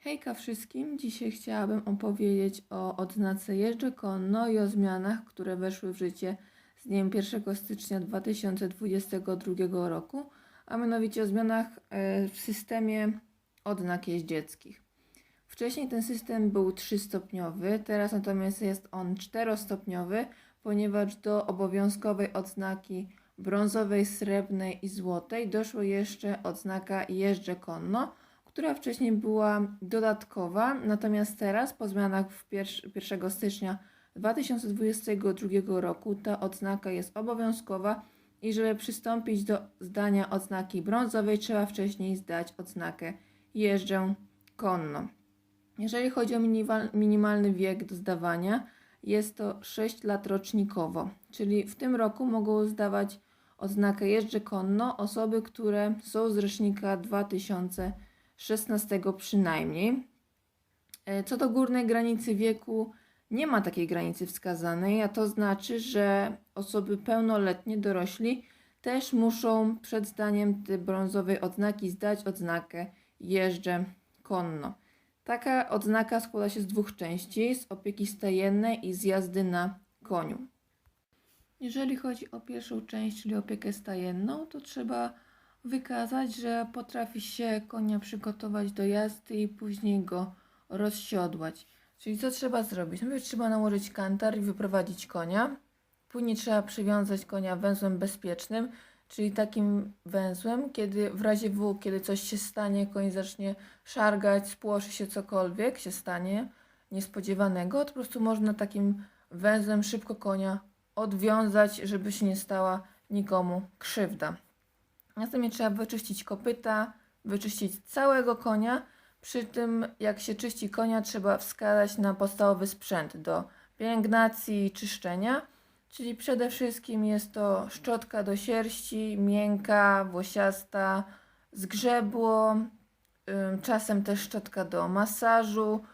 Hejka wszystkim! Dzisiaj chciałabym opowiedzieć o odznace jeżdżę konno i o zmianach, które weszły w życie z dniem 1 stycznia 2022 roku, a mianowicie o zmianach e, w systemie odznak jeździeckich. Wcześniej ten system był trzystopniowy, teraz natomiast jest on czterostopniowy, ponieważ do obowiązkowej odznaki brązowej, srebrnej i złotej doszło jeszcze odznaka jeżdżę konno, która wcześniej była dodatkowa, natomiast teraz po zmianach w pier- 1 stycznia 2022 roku ta odznaka jest obowiązkowa i żeby przystąpić do zdania odznaki brązowej trzeba wcześniej zdać odznakę jeżdżę konno. Jeżeli chodzi o minimalny wiek do zdawania, jest to 6 lat rocznikowo, czyli w tym roku mogą zdawać odznakę jeżdżę konno osoby, które są z rocznika 2016 przynajmniej. E, Co do górnej granicy wieku, nie ma takiej granicy wskazanej, a to znaczy, że osoby pełnoletnie, dorośli też muszą przed zdaniem tej brązowej odznaki zdać odznakę jeżdżę konno. Taka odznaka składa się z dwóch części: z opieki stajennej i z jazdy na koniu. Jeżeli chodzi o pierwszą część, czyli opiekę stajenną, to trzeba wykazać, że potrafi się konia przygotować do jazdy i później go rozsiodłać. Czyli co trzeba zrobić? Najpierw trzeba nałożyć kantar i wyprowadzić konia. Później trzeba przywiązać konia węzłem bezpiecznym, czyli takim węzłem, kiedy w razie W, kiedy coś się stanie, koń zacznie szargać, spłoszy się cokolwiek się stanie niespodziewanego, to po prostu można takim węzłem szybko konia odwiązać, żeby się nie stała nikomu krzywda. Następnie trzeba wyczyścić kopyta, wyczyścić całego konia. Przy tym, jak się czyści konia, trzeba wskazać na podstawowy sprzęt do pielęgnacji i czyszczenia. Czyli przede wszystkim jest to szczotka do sierści, miękka, włosiasta, zgrzebło, czasem też szczotka do masażu,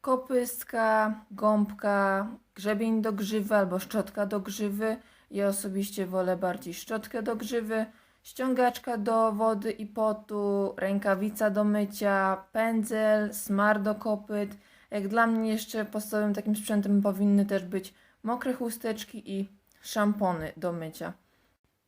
kopystka, gąbka, grzebień do grzywy albo szczotka do grzywy. Ja osobiście wolę bardziej szczotkę do grzywy, ściągaczka do wody i potu, rękawica do mycia, pędzel, smar do kopyt. Jak dla mnie jeszcze podstawowym takim sprzętem powinny też być mokre chusteczki i szampony do mycia.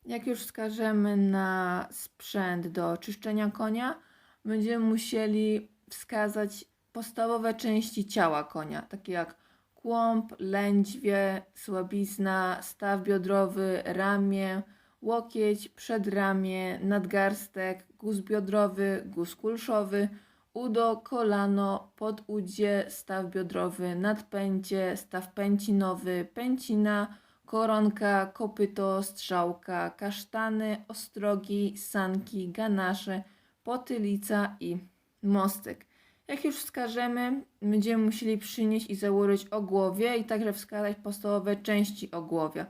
Jak już wskażemy na sprzęt do czyszczenia konia, będziemy musieli wskazać podstawowe części ciała konia, takie jak kłąb, lędźwie, słabizna, staw biodrowy, ramię, łokieć, przedramię, nadgarstek, guz biodrowy, guz kulszowy, udo, kolano, podudzie, staw biodrowy, nadpęcie, staw pęcinowy, pęcina, koronka, kopyto, strzałka, kasztany, ostrogi, sanki, ganasze, potylica i mostek. Jak już wskażemy, będziemy musieli przynieść i założyć ogłowie i także wskazać podstawowe części ogłowia.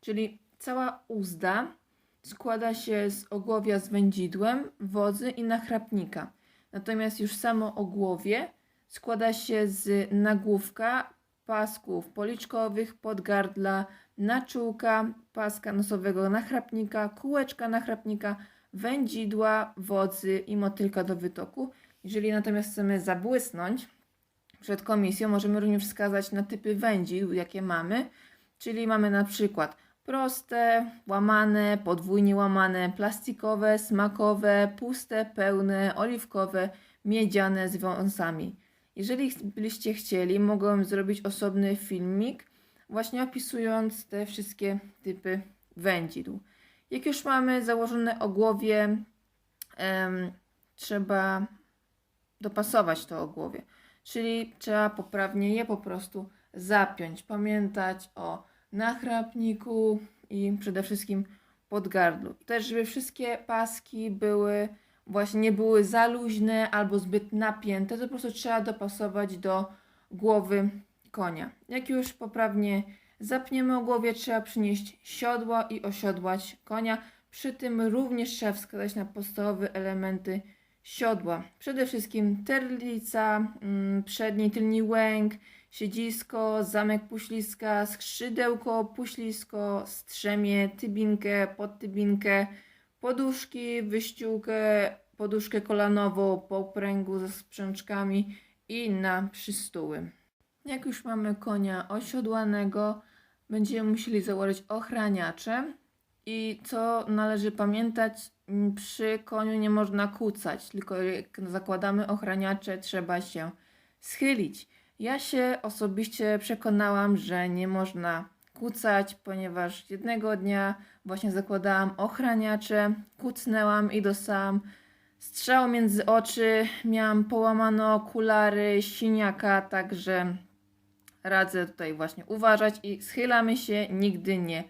Czyli cała uzda składa się z ogłowia z wędzidłem, wodzy i nachrapnika. Natomiast już samo ogłowie składa się z nagłówka, pasków policzkowych, podgardla, naczółka, paska nosowego nachrapnika, kółeczka nachrapnika, wędzidła, wodzy i motylka do wytoku. Jeżeli natomiast chcemy zabłysnąć przed komisją, możemy również wskazać na typy wędzidł, jakie mamy. Czyli mamy na przykład proste, łamane, podwójnie łamane, plastikowe, smakowe, puste, pełne, oliwkowe, miedziane z wąsami. Jeżeli byście chcieli, mogłem zrobić osobny filmik, właśnie opisując te wszystkie typy wędzidł. Jak już mamy założone ogłowie, em, trzeba dopasować to ogłowie. Czyli trzeba poprawnie je po prostu zapiąć. Pamiętać o nachrapniku i przede wszystkim podgardlu. Też, żeby wszystkie paski były właśnie nie były za luźne albo zbyt napięte, to po prostu trzeba dopasować do głowy konia. Jak już poprawnie zapniemy o głowie, trzeba przynieść siodła i osiodłać konia. Przy tym również trzeba wskazać na podstawowe elementy siodła. Przede wszystkim terlica, mm, przedni, tylni łęk, siedzisko, zamek puśliska, skrzydełko, puślisko, strzemię, tybinkę, podtybinkę, poduszki, wyściółkę, poduszkę kolanową po pręgu ze sprzęczkami i na przystóły. Jak już mamy konia osiodłanego, będziemy musieli założyć ochraniacze. I co należy pamiętać, przy koniu nie można kucać, tylko jak zakładamy ochraniacze, trzeba się schylić. Ja się osobiście przekonałam, że nie można kucać, ponieważ jednego dnia właśnie zakładałam ochraniacze, kucnęłam i dostałam strzał między oczy, miałam połamane okulary, siniaka, także radzę tutaj właśnie uważać i schylamy się, nigdy nie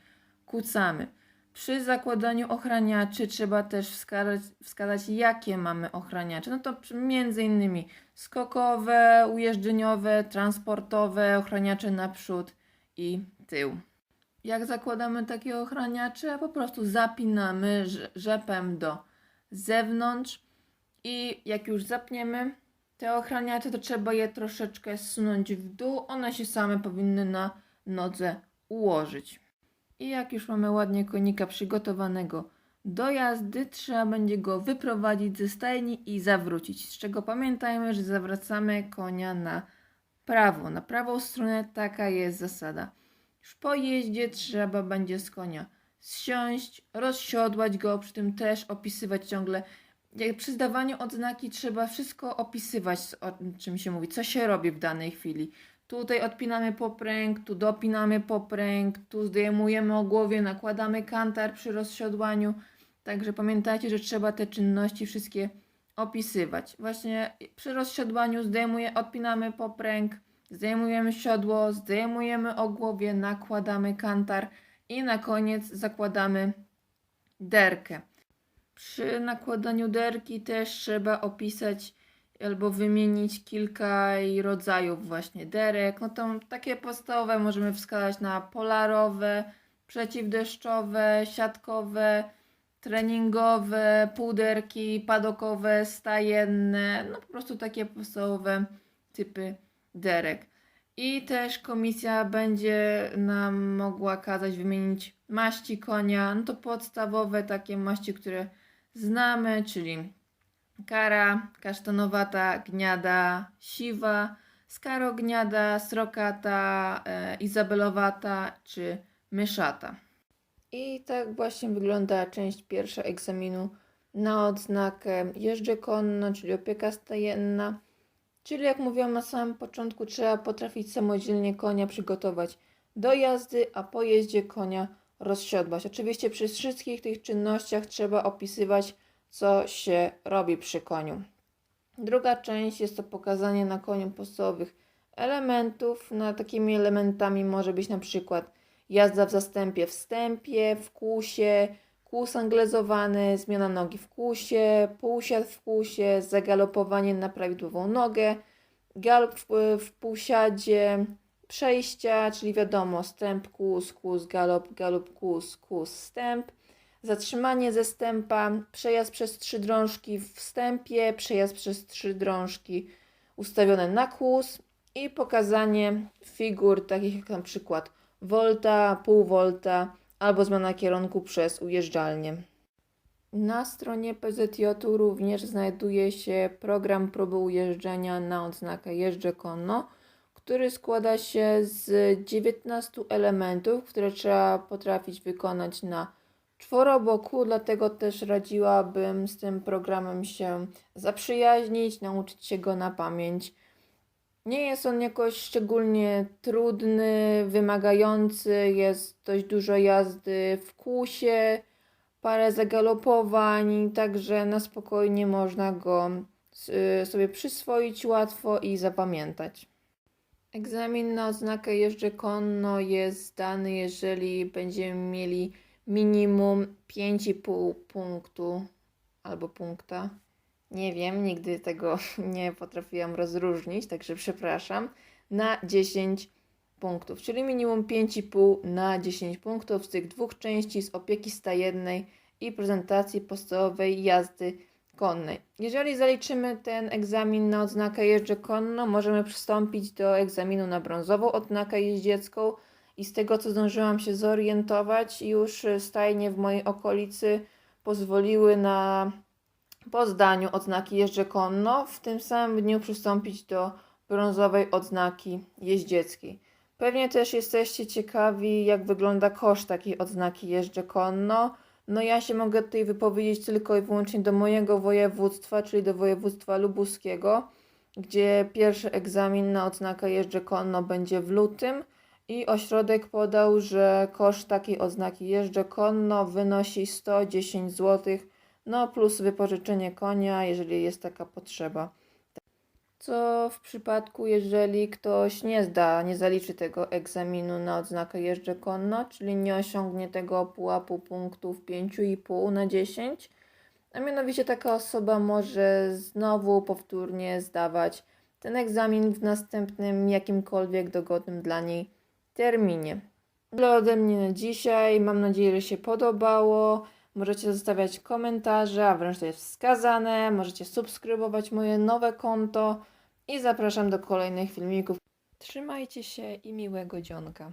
kucamy. Przy zakładaniu ochraniaczy trzeba też wskazać, wskazać jakie mamy ochraniacze. No to między innymi skokowe, ujeżdżeniowe, transportowe, ochraniacze naprzód i tył. Jak zakładamy takie ochraniacze, po prostu zapinamy rz- rzepem do zewnątrz i jak już zapniemy te ochraniacze, to trzeba je troszeczkę zsunąć w dół. One się same powinny na nodze ułożyć. I jak już mamy ładnie konika przygotowanego do jazdy, trzeba będzie go wyprowadzić ze stajni i zawrócić. Z czego pamiętajmy, że zawracamy konia na prawo. Na prawą stronę taka jest zasada. Już po jeździe trzeba będzie z konia zsiąść, rozsiodłać go, przy tym też opisywać ciągle. Jak przy zdawaniu odznaki trzeba wszystko opisywać, o czym się mówi, co się robi w danej chwili. Tutaj odpinamy popręg, tu dopinamy popręg, tu zdejmujemy o głowie, nakładamy kantar przy rozsiodłaniu. Także pamiętajcie, że trzeba te czynności wszystkie opisywać. Właśnie przy rozsiodłaniu zdejmuje, odpinamy popręg, zdejmujemy siodło, zdejmujemy o głowie, nakładamy kantar i na koniec zakładamy derkę. Przy nakładaniu derki też trzeba opisać albo wymienić kilka rodzajów właśnie derek. No to takie podstawowe możemy wskazać na polarowe, przeciwdeszczowe, siatkowe, treningowe, półderki, padokowe, stajenne, no po prostu takie podstawowe typy derek. I też komisja będzie nam mogła kazać wymienić maści konia, no to podstawowe takie maści, które znamy, czyli kara, kasztanowata, gniada, siwa, skarogniada, srokata, e, izabelowata czy myszata. I tak właśnie wygląda część pierwsza egzaminu na odznakę jeżdżę konno, czyli opieka stajenna. Czyli jak mówiłam na samym początku, trzeba potrafić samodzielnie konia przygotować do jazdy, a po jeździe konia rozsiodłać. Oczywiście przy wszystkich tych czynnościach trzeba opisywać, co się robi przy koniu. Druga część jest to pokazanie na koniu podstawowych elementów. No, takimi elementami może być na przykład jazda w zastępie wstępie, w kłusie, kłus anglezowany, zmiana nogi w kłusie, półsiad w kłusie, zagalopowanie na prawidłową nogę, galop w, w półsiadzie, przejścia, czyli wiadomo, stęp, kłus, kłus, galop, galop, kłus, kłus, stęp, zatrzymanie ze stępa, przejazd przez trzy drążki w wstępie, przejazd przez trzy drążki ustawione na kłus i pokazanie figur takich jak na przykład volta, pół volta albo zmiana kierunku przez ujeżdżalnię. Na stronie PZJ-u również znajduje się program próby ujeżdżenia na odznakę jeżdżę konno, który składa się z 19 elementów, które trzeba potrafić wykonać na czworoboku, dlatego też radziłabym z tym programem się zaprzyjaźnić, nauczyć się go na pamięć. Nie jest on jakoś szczególnie trudny, wymagający, jest dość dużo jazdy w kłusie, parę zagalopowań, także na spokojnie można go y, sobie przyswoić łatwo i zapamiętać. Egzamin na odznakę jeżdżę konno jest zdany, jeżeli będziemy mieli minimum 5,5 punktu albo punkta. Nie wiem, nigdy tego nie potrafiłam rozróżnić, także przepraszam. Na 10 punktów, czyli minimum 5,5 na 10 punktów z tych dwóch części z opieki stajennej i prezentacji podstawowej jazdy konnej. Jeżeli zaliczymy ten egzamin na odznakę jeżdżę konno, możemy przystąpić do egzaminu na brązową odznakę jeździecką i z tego co zdążyłam się zorientować, już stajnie w mojej okolicy pozwoliły na po zdaniu odznaki jeżdżę konno w tym samym dniu przystąpić do brązowej odznaki jeździeckiej. Pewnie też jesteście ciekawi, jak wygląda koszt takiej odznaki jeżdżę konno. No ja się mogę tutaj wypowiedzieć tylko i wyłącznie do mojego województwa, czyli do województwa lubuskiego, gdzie pierwszy egzamin na odznakę jeżdżę konno będzie w lutym i ośrodek podał, że koszt takiej odznaki jeżdżę konno wynosi 110 zł, no plus wypożyczenie konia, jeżeli jest taka potrzeba. Co w przypadku, jeżeli ktoś nie zda, nie zaliczy tego egzaminu na odznakę jeżdżę konno, czyli nie osiągnie tego pułapu punktów 5,5 na 10, a mianowicie taka osoba może znowu powtórnie zdawać ten egzamin w następnym jakimkolwiek dogodnym dla niej terminie. Tyle ode mnie na dzisiaj. Mam nadzieję, że się podobało. Możecie zostawiać komentarze, a wręcz to jest wskazane. Możecie subskrybować moje nowe konto i zapraszam do kolejnych filmików. Trzymajcie się i miłego dzionka.